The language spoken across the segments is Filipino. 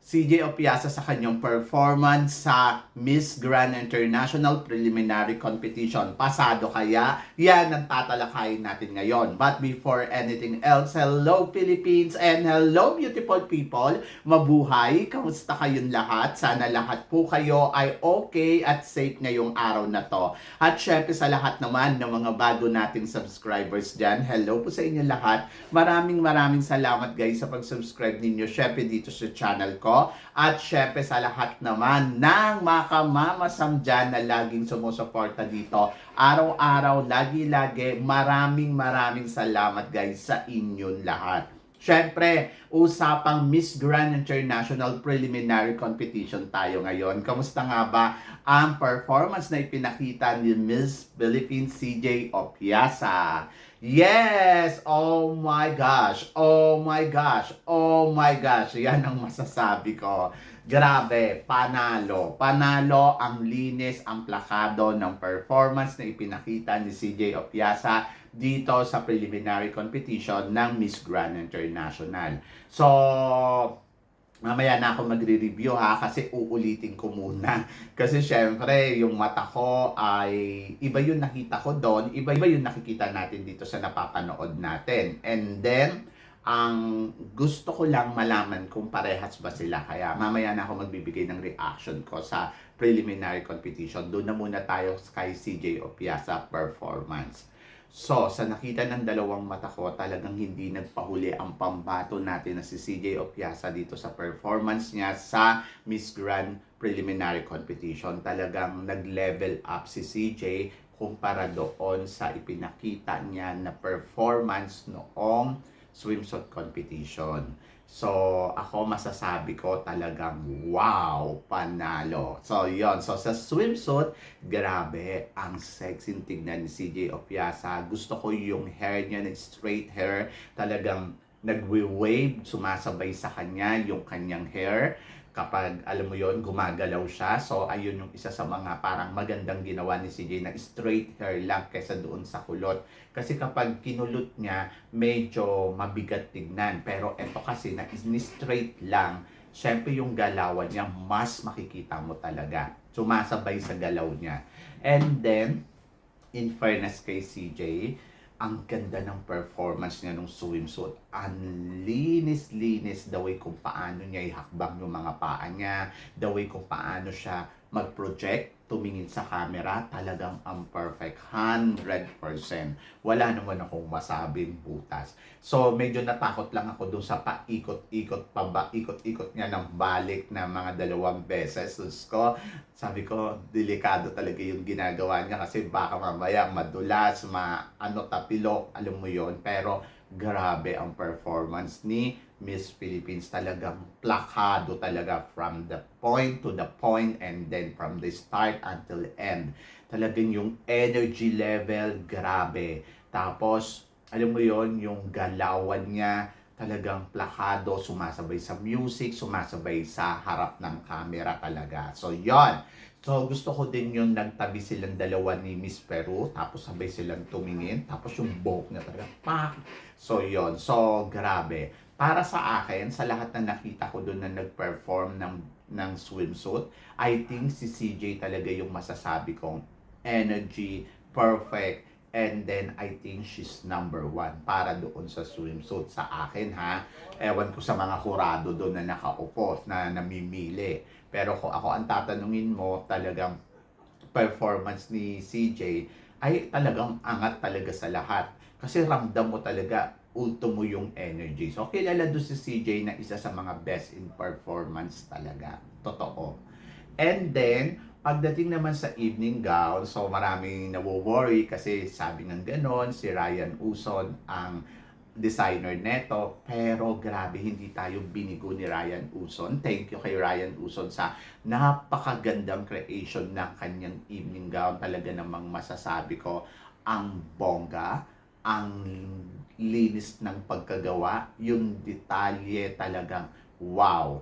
CJ Opiasa sa kanyang performance sa Miss Grand International Preliminary Competition. Pasado kaya? Yan ang tatalakayin natin ngayon. But before anything else, hello Philippines and hello beautiful people. Mabuhay! Kamusta kayong lahat? Sana lahat po kayo ay okay at safe ngayong araw na to. At syempre sa lahat naman ng mga bago nating subscribers dyan, hello po sa inyo lahat. Maraming maraming salamat guys sa pag-subscribe ninyo syempre dito sa channel ko. At syempre sa lahat naman ng mga kamamasam dyan na laging sumusuporta dito. Araw-araw, lagi-lagi, maraming maraming salamat guys sa inyong lahat. Syempre, usapang Miss Grand International Preliminary Competition tayo ngayon. Kamusta nga ba ang performance na ipinakita ni Miss Philippines CJ Opiasa? Yes! Oh my gosh! Oh my gosh! Oh my gosh! Yan ang masasabi ko. Grabe, panalo. Panalo ang linis, ang plakado ng performance na ipinakita ni CJ Opiasa dito sa preliminary competition ng Miss Grand International. So, mamaya na ako magre-review ha kasi uulitin ko muna. Kasi syempre, yung mata ko ay iba yung nakita ko doon, iba iba yung nakikita natin dito sa napapanood natin. And then, ang gusto ko lang malaman kung parehas ba sila. Kaya mamaya na ako magbibigay ng reaction ko sa preliminary competition. Doon na muna tayo kay CJ Opiasa performance. So, sa nakita ng dalawang mata ko, talagang hindi nagpahuli ang pambato natin na si CJ Opiasa dito sa performance niya sa Miss Grand Preliminary Competition. Talagang nag-level up si CJ kumpara doon sa ipinakita niya na performance noong swimsuit competition. So, ako masasabi ko talagang wow, panalo. So, yon So, sa swimsuit, grabe, ang sexy tignan ni CJ Opiasa. Gusto ko yung hair niya, na straight hair. Talagang nagwe-wave, sumasabay sa kanya yung kanyang hair kapag alam mo yon gumagalaw siya. So ayun yung isa sa mga parang magandang ginawa ni CJ na straight hair lang kaysa doon sa kulot. Kasi kapag kinulot niya, medyo mabigat tignan. Pero eto kasi na straight lang, syempre yung galawan niya, mas makikita mo talaga. Sumasabay sa galaw niya. And then, in fairness kay CJ, ang ganda ng performance niya nung swimsuit. Ang linis-linis the way kung paano niya ihakbang yung mga paa niya, the way kung paano siya mag-project, tumingin sa camera, talagang ang perfect, 100%. Wala naman akong masabing butas. So, medyo natakot lang ako dun sa paikot-ikot, paba, ikot-ikot niya ng balik na mga dalawang beses. Sus ko, sabi ko, delikado talaga yung ginagawa niya kasi baka mamaya madulas, ma, ano, tapilok, alam mo yon Pero, grabe ang performance ni Miss Philippines talagang plakado talaga from the point to the point and then from the start until end. Talagang yung energy level, grabe. Tapos, alam mo yon yung galawan niya, talagang plakado, sumasabay sa music, sumasabay sa harap ng camera talaga. So, yon So, gusto ko din yung nagtabi silang dalawa ni Miss Peru, tapos sabay silang tumingin, tapos yung buhok niya talaga, pak! So, yon So, grabe. Para sa akin, sa lahat na nakita ko doon na nag-perform ng, ng swimsuit, I think si CJ talaga yung masasabi kong energy, perfect, And then, I think she's number one para doon sa swimsuit sa akin, ha? Ewan ko sa mga kurado doon na nakaupo, na namimili. Pero kung ako ang tatanungin mo, talagang performance ni CJ ay talagang angat talaga sa lahat. Kasi ramdam mo talaga ultimo yung energy. So, kilala doon si CJ na isa sa mga best in performance talaga. Totoo. And then, Pagdating naman sa evening gown, so maraming nawo-worry kasi sabi ng ganon, si Ryan Uson ang designer neto. Pero grabe, hindi tayo binigo ni Ryan Uson. Thank you kay Ryan Uson sa napakagandang creation ng kanyang evening gown. Talaga namang masasabi ko, ang bongga, ang linis ng pagkagawa, yung detalye talagang wow.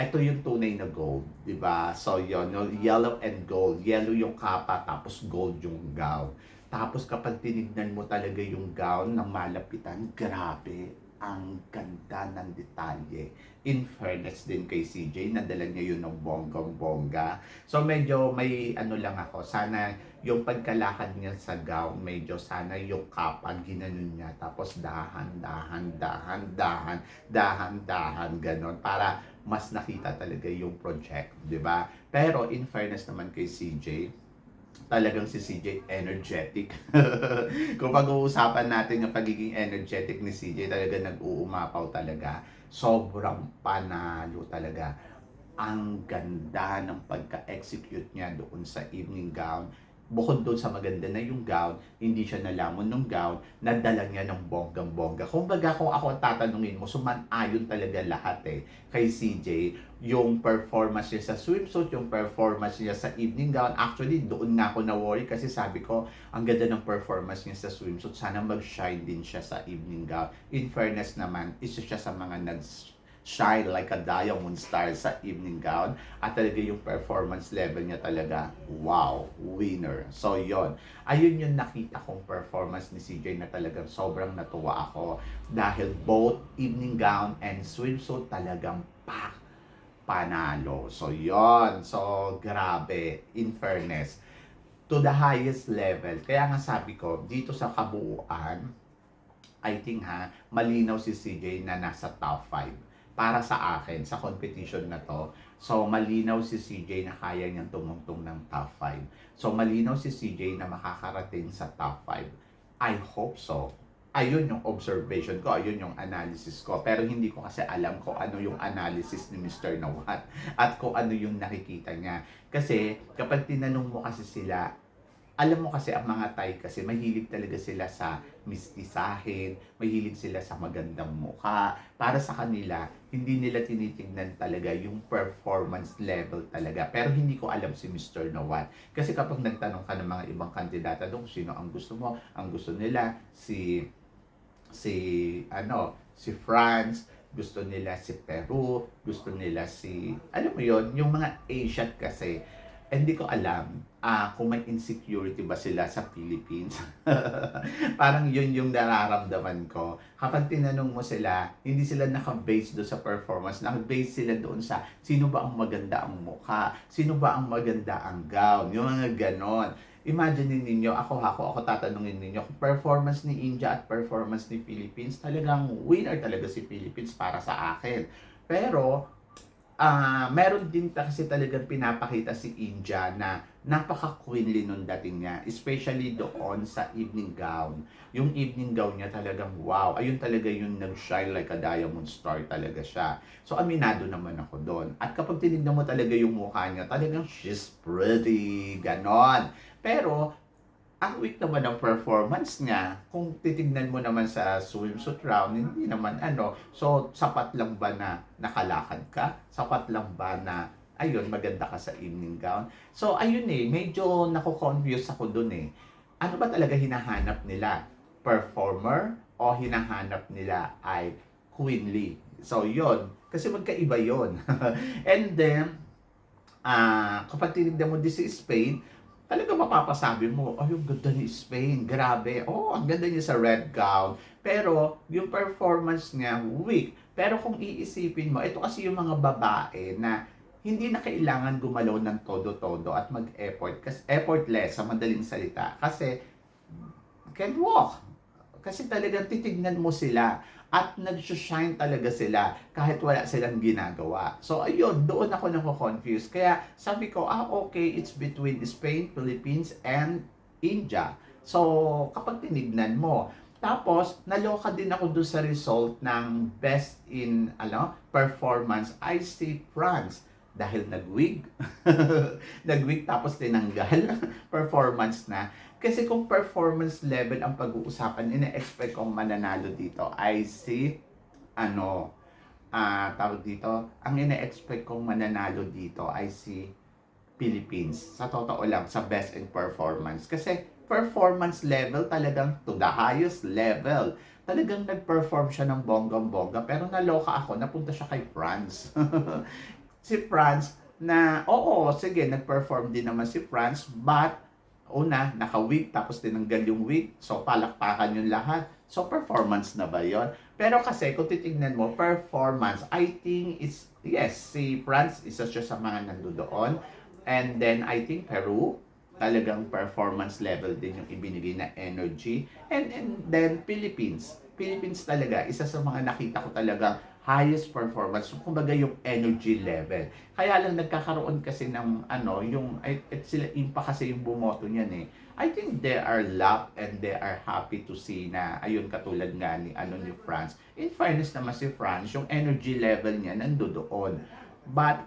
ito yung tunay na gold, di ba? So, yun, yellow and gold. Yellow yung kapa, tapos gold yung gown. Tapos kapag tinignan mo talaga yung gown ng malapitan, grabe, ang ganda ng detalye. In fairness din kay CJ, nadala niya yun ng bonggang-bongga. So medyo may ano lang ako, sana yung pagkalakad niya sa gown, medyo sana yung kapag ginanon niya, tapos dahan, dahan, dahan, dahan, dahan, dahan, ganon, para mas nakita talaga yung project, di ba? Pero in fairness naman kay CJ, talagang si CJ energetic. Kung pag-uusapan natin yung pagiging energetic ni CJ, talaga nag-uumapaw talaga. Sobrang panalo talaga. Ang ganda ng pagka-execute niya doon sa evening gown. Bukod doon sa maganda na yung gown, hindi siya nalamon ng gown, nadala niya ng bonggang-bongga. Kung baga kung ako tatanungin mo, suman-ayon talaga lahat eh kay CJ yung performance niya sa swimsuit, yung performance niya sa evening gown. Actually, doon nga ako na-worry kasi sabi ko, ang ganda ng performance niya sa swimsuit. Sana mag-shine din siya sa evening gown. In fairness naman, isa siya sa mga nag shine like a diamond star sa evening gown at talaga yung performance level niya talaga wow winner so yon ayun yung nakita kong performance ni CJ na talagang sobrang natuwa ako dahil both evening gown and swimsuit talagang pak panalo. So, yon So, grabe. In fairness. To the highest level. Kaya nga sabi ko, dito sa kabuuan, I think ha, malinaw si CJ na nasa top 5 para sa akin sa competition na to. So malinaw si CJ na kaya niyang tumungtong ng top 5. So malinaw si CJ na makakarating sa top 5. I hope so ayun yung observation ko, ayun yung analysis ko. Pero hindi ko kasi alam kung ano yung analysis ni Mr. Nawat at kung ano yung nakikita niya. Kasi kapag tinanong mo kasi sila, alam mo kasi ang mga Thai kasi mahilig talaga sila sa mistisahin, mahilig sila sa magandang mukha. Para sa kanila, hindi nila tinitingnan talaga yung performance level talaga. Pero hindi ko alam si Mr. Nawat. Kasi kapag nagtanong ka ng mga ibang kandidata doon, sino ang gusto mo? Ang gusto nila si si ano, si France, gusto nila si Peru, gusto nila si alam mo yon yung mga Asian kasi hindi ko alam ah kung may insecurity ba sila sa Philippines. Parang yun yung nararamdaman ko. Kapag tinanong mo sila, hindi sila naka-base doon sa performance. Naka-base sila doon sa sino ba ang maganda ang mukha, sino ba ang maganda ang gown, yung mga ganon. Imagine ninyo, ako ako, ako tatanungin ninyo, performance ni India at performance ni Philippines, talagang winner talaga si Philippines para sa akin. Pero, ah meron din ta- kasi talagang pinapakita si India na napaka-queenly nung dating niya. Especially doon sa evening gown. Yung evening gown niya talagang wow. Ayun talaga yung nag-shine like a diamond star talaga siya. So aminado naman ako doon. At kapag tinignan mo talaga yung mukha niya, talagang she's pretty. Ganon. Pero, ang weak naman ng performance niya, kung titignan mo naman sa swimsuit round, hindi naman ano, so sapat lang ba na nakalakad ka? Sapat lang ba na, ayun, maganda ka sa evening gown? So, ayun eh, medyo nako-confuse ako dun eh. Ano ba talaga hinahanap nila? Performer? O hinahanap nila ay queenly? So, yun. Kasi magkaiba yon And then, ah kapag tinignan mo din si Spain, talaga mapapasabi mo, ay, yung ganda ni Spain, grabe. Oh, ang ganda niya sa red gown. Pero, yung performance niya, weak. Pero kung iisipin mo, ito kasi yung mga babae na hindi na kailangan gumalaw ng todo-todo at mag-effort. Kasi effortless sa madaling salita. Kasi, can walk. Kasi talagang titignan mo sila at nag-shine talaga sila kahit wala silang ginagawa. So ayun, doon ako nako-confuse. Kaya sabi ko, ah okay, it's between Spain, Philippines, and India. So kapag tinignan mo, tapos naloka din ako doon sa result ng best in ano, performance. I see France dahil nag-wig. nag-wig tapos tinanggal performance na. Kasi kung performance level ang pag-uusapan, ina-expect kong mananalo dito. I see, ano, ah tawag dito, ang ina-expect kong mananalo dito, I see Philippines. Sa totoo lang, sa best in performance. Kasi performance level talagang to the highest level. Talagang nag-perform siya ng bonggang-bongga pero naloka ako, napunta siya kay France. si Franz na, oo, sige, nag-perform din naman si Franz, but, una, naka-wig, tapos tinanggal yung wig, so palakpakan yung lahat. So, performance na ba yon? Pero kasi, kung titignan mo, performance, I think is, yes, si Franz, isa siya sa mga nandoon. And then, I think Peru, talagang performance level din yung ibinigay na energy. And, and then, Philippines. Philippines talaga, isa sa mga nakita ko talagang highest performance, so, kumbaga yung energy level. Kaya lang nagkakaroon kasi ng ano, yung ay, at sila impa kasi yung bumoto niyan eh. I think they are loved and they are happy to see na ayun katulad nga ni ano ni France. In fairness naman si France, yung energy level niya nandoon. But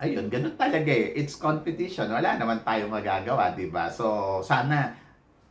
ayun, ganun talaga eh. It's competition. Wala naman tayo magagawa, di ba? So, sana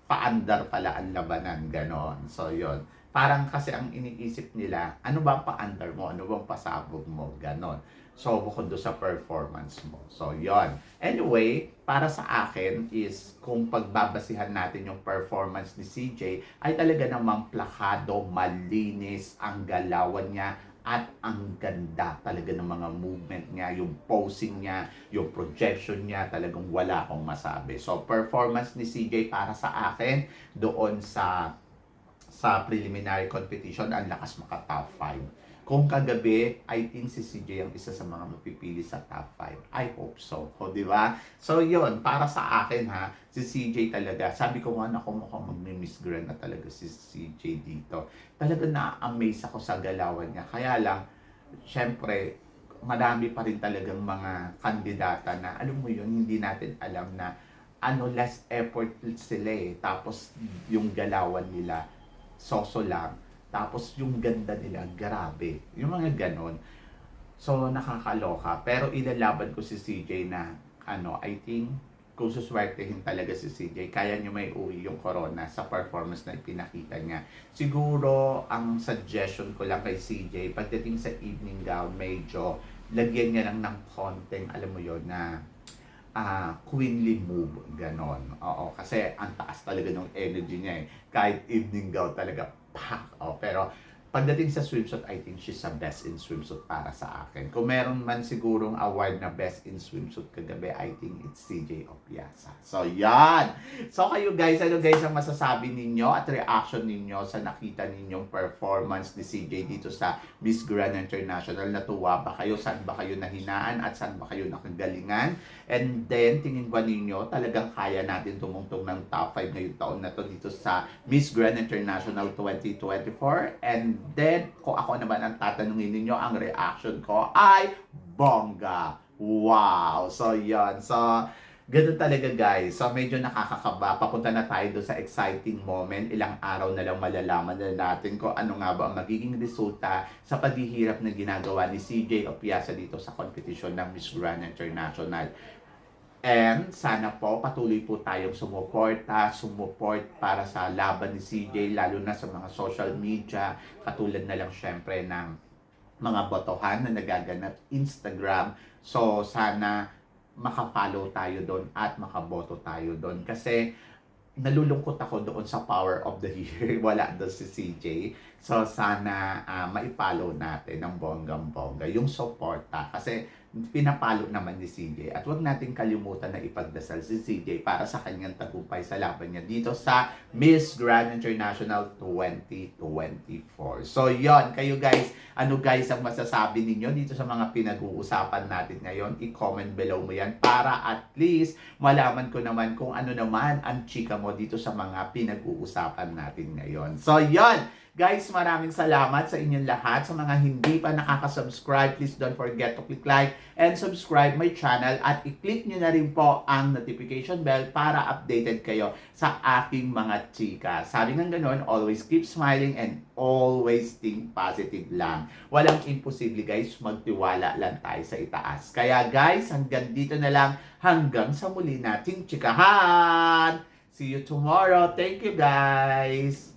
paandar pala ang labanan, ganon. So, yun. Parang kasi ang iniisip nila, ano ba ang paandar mo? Ano bang pasabog mo? Ganon. So, bukod doon sa performance mo. So, yon. Anyway, para sa akin is kung pagbabasihan natin yung performance ni CJ, ay talaga namang plakado, malinis ang galawan niya, at ang ganda talaga ng mga movement niya, yung posing niya, yung projection niya, talagang wala akong masabi. So, performance ni CJ para sa akin, doon sa sa preliminary competition, ang lakas maka top 5. Kung kagabi, I think si CJ ang isa sa mga mapipili sa top 5. I hope so. O, di ba? So, yun, para sa akin ha, si CJ talaga, sabi ko nga na kung mukhang mag-miss grand na talaga si CJ dito. Talaga na-amaze ako sa galawan niya. Kaya lang, syempre, marami pa rin talagang mga kandidata na, alam mo yun, hindi natin alam na ano, less effort sila eh. Tapos, yung galawan nila, soso lang. Tapos yung ganda nila, grabe. Yung mga ganon. So, nakakaloka. Pero ilalaban ko si CJ na, ano, I think, kung suswertehin talaga si CJ, kaya nyo may uwi yung corona sa performance na ipinakita niya. Siguro, ang suggestion ko lang kay CJ, pagdating sa evening gown, medyo lagyan niya lang ng konting, alam mo yon na ah queenly move, ganon. Oo, kasi ang taas talaga ng energy niya eh. Kahit evening gown talaga, pak! Oh, pero pagdating sa swimsuit, I think she's the best in swimsuit para sa akin. Kung meron man sigurong award na best in swimsuit kagabi, I think it's CJ Opiasa. So, yan! So, kayo guys, ano guys ang masasabi ninyo at reaction ninyo sa nakita ninyong performance ni CJ dito sa Miss Grand International? Natuwa ba kayo? Saan ba kayo nahinaan? At saan ba kayo nakagalingan? And then, tingin ba ninyo talagang kaya natin tumungtong ng top 5 ngayong taon na to dito sa Miss Grand International 2024? And then, kung ako naman ang tatanungin ninyo, ang reaction ko ay bongga. Wow! So, yon So, ganun talaga guys. So, medyo nakakakaba. Papunta na tayo doon sa exciting moment. Ilang araw na lang malalaman na natin kung ano nga ba ang magiging resulta sa paghihirap na ginagawa ni CJ Opiasa dito sa competition ng Miss Grand International. And sana po patuloy po tayong sumuporta, sumuport para sa laban ni CJ lalo na sa mga social media katulad na lang syempre ng mga botohan na nagaganap Instagram. So sana makafollow tayo doon at makaboto tayo doon kasi nalulungkot ako doon sa Power of the Year. Wala doon si CJ. So, sana uh, maipalo natin ng bonggang-bongga yung suporta. Kasi pinapalo naman ni CJ. At huwag natin kalimutan na ipagdasal si CJ para sa kanyang tagumpay sa laban niya dito sa Miss Grand International 2024. So, yon Kayo guys, ano guys ang masasabi ninyo dito sa mga pinag-uusapan natin ngayon? I-comment below mo yan para at least malaman ko naman kung ano naman ang chika mo dito sa mga pinag-uusapan natin ngayon. So, yon Guys, maraming salamat sa inyong lahat. Sa mga hindi pa nakaka-subscribe, please don't forget to click like and subscribe my channel at i-click nyo na rin po ang notification bell para updated kayo sa aking mga chika. Sabi ng ganun, always keep smiling and always think positive lang. Walang imposible guys, magtiwala lang tayo sa itaas. Kaya guys, hanggang dito na lang, hanggang sa muli nating chikahan! See you tomorrow. Thank you guys!